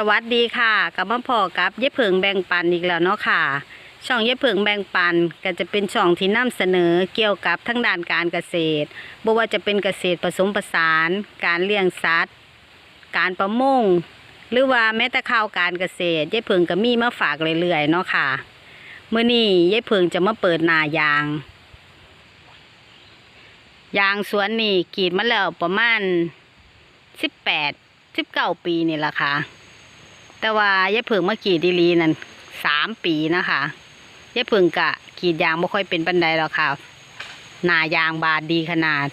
สวัสดีค่ะกับมาพอกับเย้เผิงแบ่งปันอีกแล้วเนาะค่ะ ช่องเย้เผิงแบ่งปันก็จะเป็นช่องที่นำเสนอเกี่ยวกับทั้งด้านการเกษตรบ่ว่าจะเป็นเกษตรผสมผสาน การเลี้ยงสัตว์ การประมงหรือว่าแม้แต่ข่าวการเกษตร เย้เผิงก็มีมาฝากเรื่อยๆเนาะค่ะเมื้อนี้เย้เผิงจะมาเปิดนายาง ยางสวนนี่กรีดมาแล้วประมาณสิบแปดสิบเก้าปีนี่แหละค่ะ แต่ว่ายายเพิ่งมากรีดดีลีนั่นสามปีนะคะยายเพิ่งกะกรีดยางไม่ค่อยเป็นปันไดหรอกค่ะหนายางบาดดีขนาด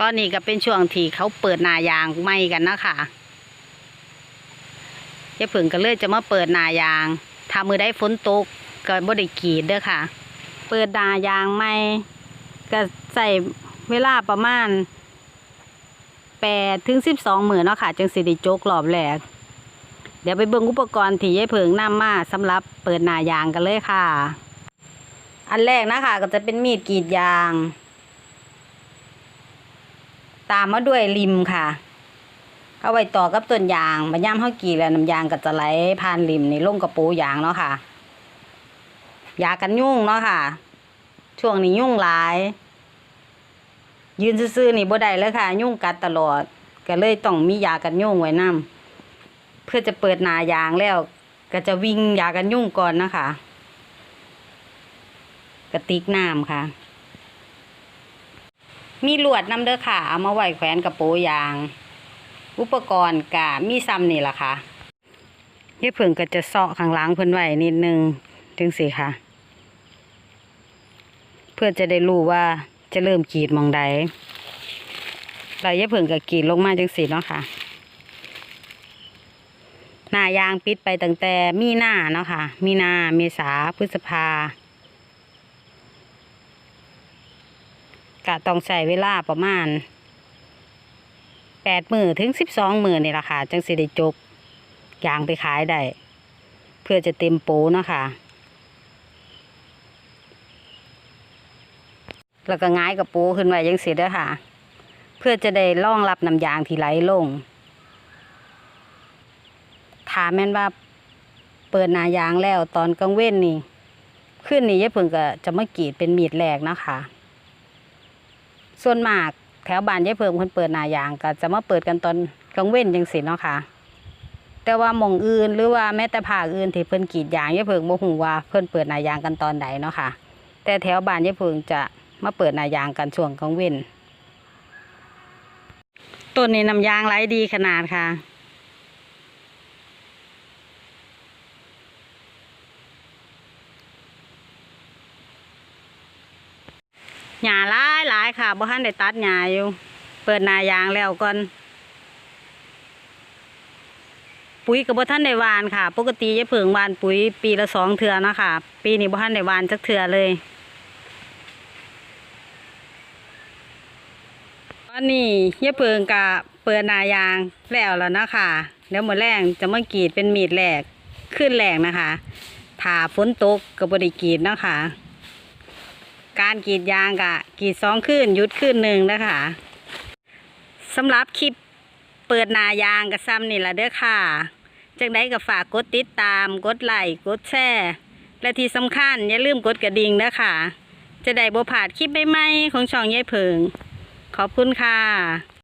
ตอนนี้ก็เป็นช่วงที่เขาเปิดนายางใหม่กันนะคะยายเพิ่งก็เลยจะมาเปิดนายางถ้ามือได้ฝนตกก็บ่ได้กรีดเด้อค่ะ เปิดนายางใหม่ก็ใส่ เวลาประมาณแปดถึงสิบสองหมื่นเนาะค่ะ จังสิได้จกรอบแรกเดี๋ยวไปเบิ่งอุปกรณ์ที่ยายเผิงนำมาสำหรับเปิดหนายางกันเลยค่ะ อันแรกนะคะก็จะเป็นมีดกรีดยาง ตามมาด้วยริมค่ะ เอาไว้ต่อกับต้นยางมาย่ำเฮากรีดแล้วน้ำยางก็จะไหลผ่านริมในี่ลงกระปูยางเนาะค่ะ ยากันยุ่งเนาะค่ะ ช่วงนี้ยุ่งหลาย ยืนซื่อๆนี่บ่ได้เลยค่ะ ยุ่งกัดตลอด ก็เลยต้องมียากันยุ่งไว้นํเพื่อจะเปิดนายางแล้ว ก็จะวิ่งยากันยุ่งก่อนนะคะ กระติกน้ำค่ะ มีลวดน้ำเด้อค่ะ เอามาไว้แขวนกับโปยาง อุปกรณ์กะมีซ้ำนี่ล่ะค่ะยายเพิ่งก็จะเซาะข้างหลังเพิ่นไว้นิดนึงถึงสิค่ะ เพื่อจะได้รู้ว่า จะเริ่มกรีดมองใดเรายาเพิ่งก็กรีดลงมาจังสิเนาะค่ะ หน้ายางปิดไปตั้งแต่มีหน้าเนาะค่ะ มีนาเมษาพฤษภากะต้องใช้เวลาประมาณแปดหมือถึงสิบสองหมือนี่แหละค่ะ จังสิได้จกยางไปขายได้ เพื่อจะเต็มโปเนาะค่ะ แล้วก็ง่ายกับปูขึ้นไว้ยังเสิเด้อค่ะ เพื่อจะได้รองรับน้ำยางที่ไหลลงถามแม่นว่าเปิดนายางแล้วตอนกลางเว้นนี่ขึ้นนี่ยายเพิ่งก็จะมากรีดเป็นมีดแรกนะคะ ส่วนมากแถวบ้านยายเพิ่งเพิ่นเปิดนายางก็จะมาเปิดกันตอนกลางเว้นจังสิเนาะค่ะแต่ว่ามองอื่นหรือว่าแม้แต่ภาคอื่นที่เพิ่นกรีดยางยายเพิ่งบ่ฮู้ว่าเพิ่นเปิดนายางกันตอนใดเนาะค่ะ แต่แถวบ้านยายเพิ่งจะ มาเปิดนายางกันช่วงกลางเว้นต้นนี้น้ำยางไหลดีขนาดค่ะหญ้าหลายหลายค่ะบ่ทันได้ตัดหญ้าอยู่ เปิดนายางแล้วก่อนปุ๋ยกับบ่ทันได้วานค่ะ ปกติยายเผิงวานปุ๋ยปีละสองเทื่อนะคะปีนี้บ่ทันได้วานจักเทื่อเลย อนนี้ยายเผิงกะเปิดนายางแล้วแล้วนะคะเดี๋ยวมือแรงจะมากรีดเป็นมีดแรกขึ้นแรกนะคะถ้าฝนตกก็บ่ได้กรีดนะคะ การกรีดยางกะกรีดสองขึ้นยุดขึ้นหนึ่งนะคะสำหรับคลิปเปิดนายางกับซ้ำนี่ละเด้อค่ะจังได้ก็ฝากกดติดตามกดไลค์กดแชร์และที่สำคัญอย่าลืมกดกระดิ่งเด้อค่ะจะได้บ่พลาดคลิปใหม่ๆของช่องยายเพิง ขอบคุณค่ะ